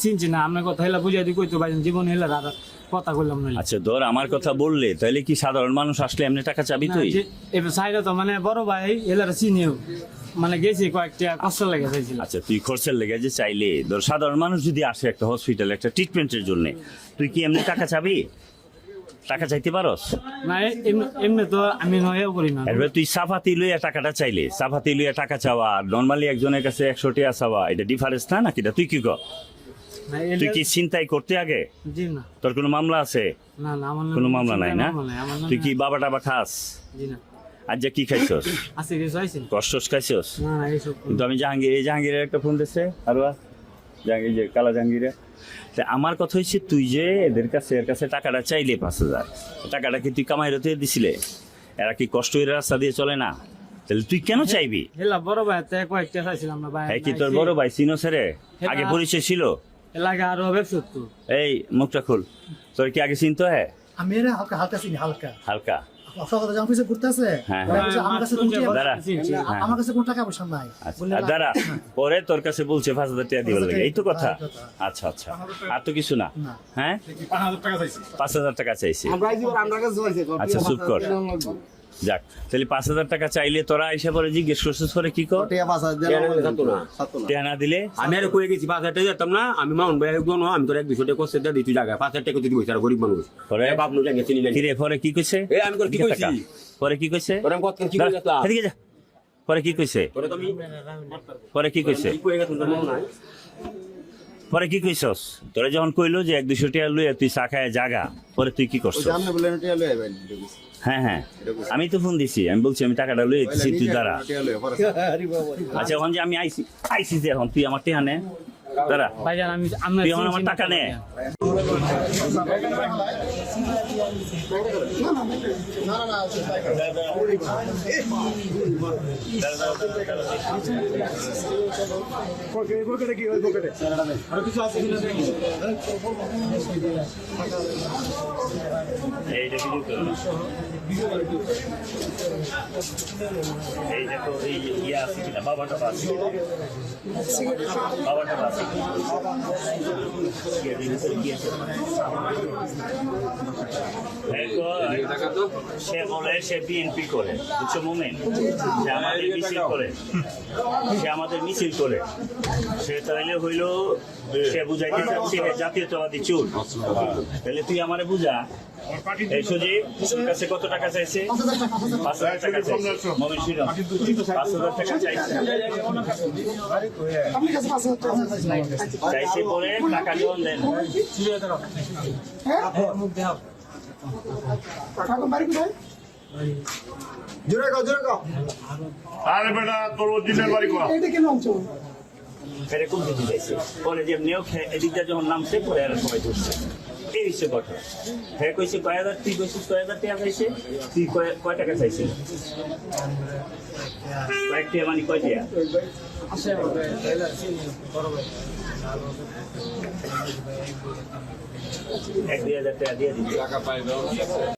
চিনছি না আপনার কথা হেলা বুঝাই দিই কইতে পারেন জীবন হইলা আর কথা কইলাম না আচ্ছা ধর আমার কথা বললে তাহলে কি সাধারণ মানুষ আসলে এমনি টাকা চাবি তুই? এবার সাইরা তো মানে বড় ভাই হেলার চিনিও। মানে গেছি কয়েকটা কষ্ট লেগে চাইছিল। আচ্ছা তুই খরচের লেগে যে চাইলে ধর সাধারণ মানুষ যদি আসে একটা হসপিটালে একটা ট্রিটমেন্টের জন্য তুই কি এমনি টাকা চাবি? টাকা চাইতে পারস? না এমনি- তো আমি নয়ও করি না। এবার তুই সাফাতি লইয়া টাকাটা চাইলে। সাফাতি লইয়া টাকা চাওয়া আর নর্মালি একজনের কাছে একশো টাকা চাওয়া এটা ডিফারেন্স না নাকি? তুই কি কর? তুই কি চিন্তাই করতে আগে? জি না। তোর কোনো মামলা আছে? না না আমার কোনো মামলা নাই না? তুই কি বাবা টাবা খাস? জি না। আজ যে কি খাইছস? কষ্টস খাইছস? কিন্তু আমি জাহাঙ্গীর এই জাহাঙ্গীরের একটা ফোন দিচ্ছে আরও জাহাঙ্গীর যে কালা জাহাঙ্গীরে তা আমার কথা হচ্ছে তুই যে এদের কাছে এর কাছে টাকাটা চাইলে পাঁচ হাজার। টাকাটা কি তুই কামাই রতে দিছিলে? এরা কি কষ্ট হয়ে রাস্তা দিয়ে চলে না? তাহলে তুই কেন চাইবি? হেলা বড় ভাই কয়েকটা চাইছিলাম না ভাই হ্যাঁ কি তোর বড় ভাই সিনো রে আগে পরিচয় ছিল? এলাকা আরও ব্যবসা এই মুখটা খুল। তোর কি আগে চিনতো হ্যাঁ আমি হালকা হালকা চিনি হালকা। হালকা। সকালে যখন অফিসে ঘুরতে আছে? হ্যাঁ, আমার কাছে হ্যাঁ। আমার কাছে কোন টাকা পয়সা নাই? আচ্ছা দাঁড়া পরে তোর কাছে বলছে পাঁচ হাজার টাকা দিবার লাগে। এই তো কথা। আচ্ছা আচ্ছা। আর তো কিছু না। না। হ্যাঁ? পাঁচ হাজার টাকা চাইছি। আচ্ছা চুপ কর। যাক তাহলে পাঁচ হাজার টাকা চাইলে তোরা এসে পরে জিজ্ঞেস করছিস পরে কি কর? টেয়া দিলে? আমি আর কয়ে গেছি পাঁচ হাজার টাকা যেতাম না আমি মাউন ভাই একজন আমি তোর এক দুশো টাকা করছে দিয়ে তুই জায়গায় পাঁচ হাজার টাকা তুই আর গরিব মানুষ। পরে? বাপ নুজাঙ্গে চিনি না কিরে পরে কি কইছে? এ আমি তোর কি কইছি? পরে কি কইছে? তোর আমি কত কি করে গেছলাম? এদিকে যা। পরে কি কইছে? তোরে তো আমি পরে কি কইছে? পরে কি কইছস? তোরা যখন কইলো যে এক দুশো টিয়া লইয়া তুই শাখায় জাগা পরে তুই কি করছস? হ্যাঁ হ্যাঁ। আমি তো ফোন দিছি আমি বলছি আমি টাকাটা লইয়ে দিছি তুই দাঁড়া। আচ্ছা এখন যে আমি আইসি আইসি যে এখন তুই আমার টেহা ভাইজান আমি আমরা তুই আমার টাকা নে। এই দেখি এই দেখো এই ইয়ে আছে কিনা? বাবাটা আছে? বাবাটা আছে কিনা? ইয়ে দেখি, কি আছে? দেখো, সে বলে সে বিএনপি করে বুঝছ মোমেন? সে আমাদের মিছিল করে। সে আমাদের মিছিল করে। সে তাহলে হইল সে বুঝাইতে চাচ্ছে জাতীয়তাবাদী চুল তাহলে তুই আমারে বুঝা এই সুজিব তোর কাছে কত টাকা চাইছে? পাঁচ হাজার টাকা চাইছে। মোমেন ছিল পাঁচ হাজার টাকা চাইছে। চাইছে। পরে টাকা যখন দেন ঠাকুর বাড়ি কোথায়? আরে বেটা তোর দিনের বাড়ি করা এইটা কেন অঞ্চল এরকম কিছু চাইছে পরে যে নেও এদিকটা যখন নামছে পরে আর সবাই ধরছে। এই হচ্ছে কথা। হ্যাঁ কইছে কয় হাজার তুই কইছিস কয় হাজার টাকা চাইছে? তুই কয় কয় টাকা চাইছিস? কয়েক টাকা মানে কয় টাকা আসে হেলা চিনি বড় ভাই এক দুই